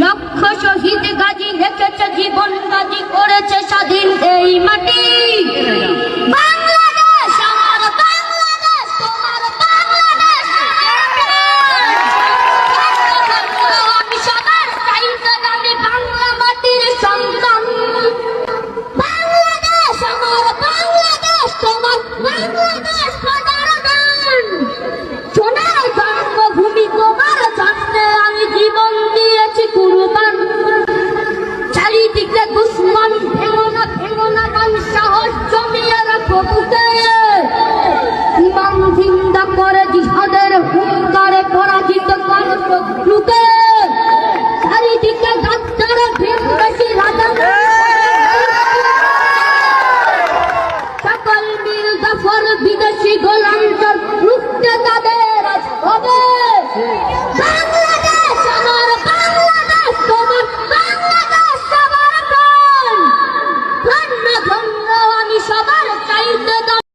লক্ষ শহীদ গাজী রেখেছে জীবন গাজী করেছে স্বাধীন এই মাটি। করে জিহাদের হুঙ্কারে পরাজিত করো